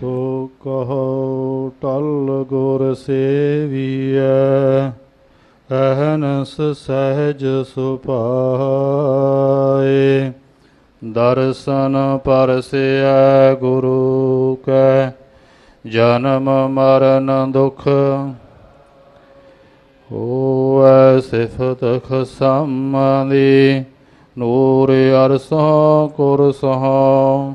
ਸੋ ਕਹੋ, ਟਲ ਗੁਰ ਸੇਵੀਐ, ਅਹਨਸ ਸਹਿਜ ਸੁਭਾਏ। ਦਰਸ਼ਨ ਪਰਸਿਐ ਗੁਰੂ ਕੈ, ਜਨਮ ਮਰਨ ਦੁਖ ਹੋਵੈ ਸਿਫਤ ਖਸਮਦੀ ਨੂਰ ਅਰਸੋਂ ਕੁਰਸੋਂ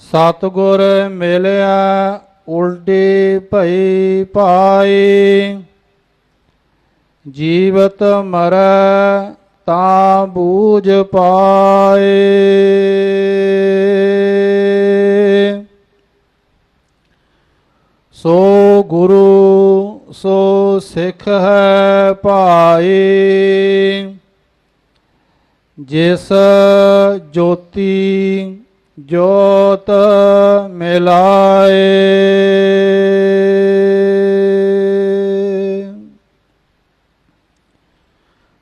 ਸਤਗੁਰ ਮਿਲਿਆ ਉਲਟੀ ਭਈ ਪਾਈ ਜੀਵਤ ਮਰੈ ਤਾਂ ਬੂਝ ਪਾਏ। ਸੋ ਗੁਰੂ, ਸੋ ਸਿੱਖ ਹੈ ਭਾਈ। ਜਿਸ ਜੋਤੀ ਜੋਤ ਮਿਲਾਏ।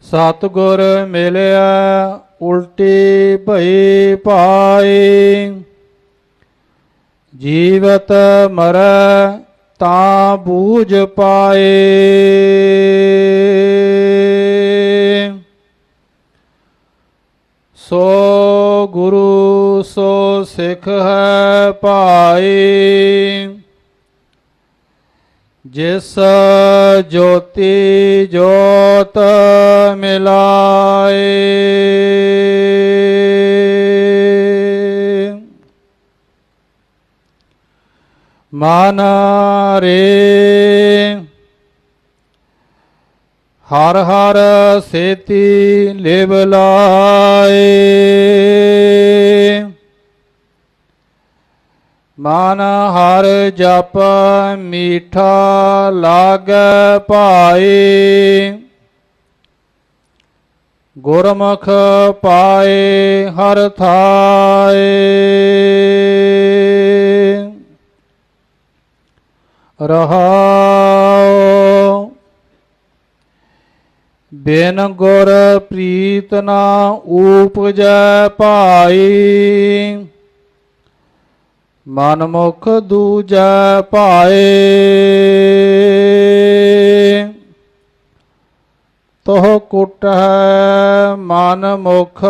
ਸਤਗੁਰ ਮਿਲਿਆ ਉਲਟੀ ਭਈ ਪਾਈ ਜੀਵਤ ਮਰ ਤਾਂ ਬੂਝ ਪਾਏ। ਸੋ ਗੁਰੂ ਸੋ ਸਿੱਖ ਹੈ ਭਾਈ। ਜਿਸ ਜੋਤੀ ਜੋਤ ਮਿਲਾਏ। ਮਨ ਰੇ ਹਰ ਹਰ ਸੇਤੀ ਲਿਵ ਲਾਏ। ਮਨ ਹਰ ਜਪ ਮੀਠਾ ਲਾਗੈ ਭਾਈ। ਗੁਰਮੁਖ ਪਾਏ ਹਰ ਥਾਏ। ਰਹਾਉ ਬਿਨ ਗੁਰ ਪ੍ਰੀਤ ਨਾ ਊਪਜੈ ਭਾਈ। ਮਨ ਮੁਖ ਦੂਜੈ ਭਾਏ। ਤੋਹ ਕੁਟ ਹੈ ਮਨ ਮੁਖ,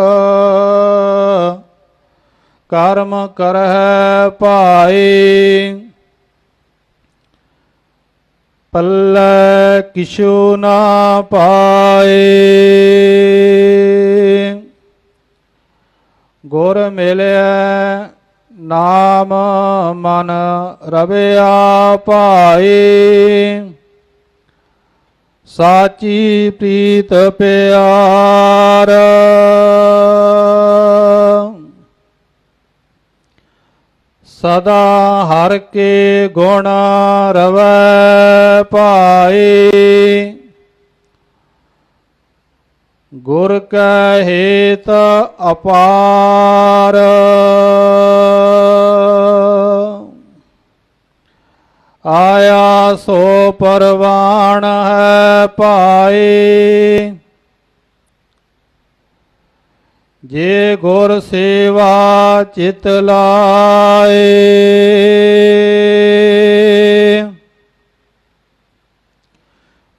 ਕਰਮ ਕਰਹਿ ਭਾਈ ਪੱਲੇ ਕਿਛੂ ਨਾ ਪਾਏ। ਗੁਰ ਮਿਲਿਆ ਨਾਮ ਮਨ ਰਵਿਆ ਭਾਈ ਸਾਚੀ ਪ੍ਰੀਤ ਪਿਆਰ। ਸਦਾ ਹਰ ਕੇ ਗੁਣ ਰਵੈ ਪਾਏ ਗੁਰ ਕੈ ਅਪਾਰ। ਆਇਆ ਸੋ ਪਰਵਾਣ ਹੈ ਭਾਏ ਜੇ ਗੁਰ ਸੇਵਾ ਚਿਤ ਲਾਏ।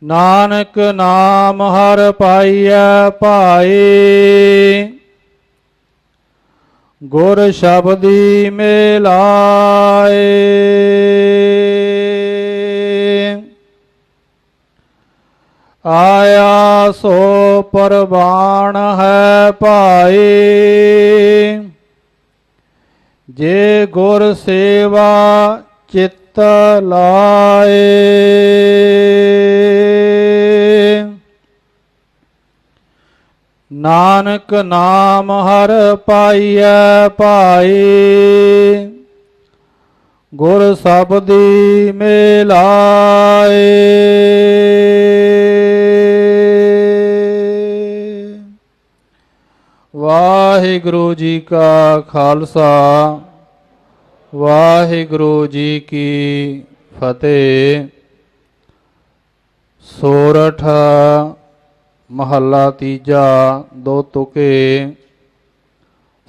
ਨਾਨਕ ਨਾਮ ਹਰ ਪਾਈਐ ਭਾਏ ਗੁਰ ਸ਼ਬਦੀ ਮਿਲਾਏ। ਆਇਆ ਸੋ ਪਰਵਾਣ ਹੈ ਭਾਏ ਜੇ ਗੁਰ ਸੇਵਾ ਚਿੱਤ ਲਾਏ। ਨਾਨਕ ਨਾਮ ਹਰ ਪਾਈਐ ਭਾਈ। ਗੁਰ ਸਬਦੀ ਮਿਲਾਏ ਵਾਹਿਗੁਰੂ ਜੀ ਕਾ ਖਾਲਸਾ ਵਾਹਿਗੁਰੂ ਜੀ ਕੀ ਫਤਿਹ ਸੋਰਠ ਮਹੱਲਾ ਤੀਜਾ ਦੋ ਤੁਕੇ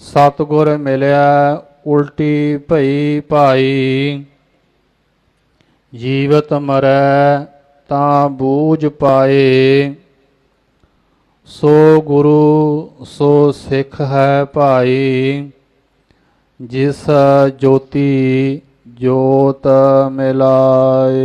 ਸਤਗੁਰ ਮਿਲਿਆ ਉਲਟੀ ਭਈ ਭਾਈ, ਜੀਵਤ ਮਰੈ ਤਾਂ ਬੂਝ ਪਾਏ। ਸੋ ਗੁਰੂ, ਸੋ ਸਿੱਖ ਹੈ ਭਾਈ, ਜਿਸ ਜੋਤੀ ਜੋਤ ਮਿਲਾਏ।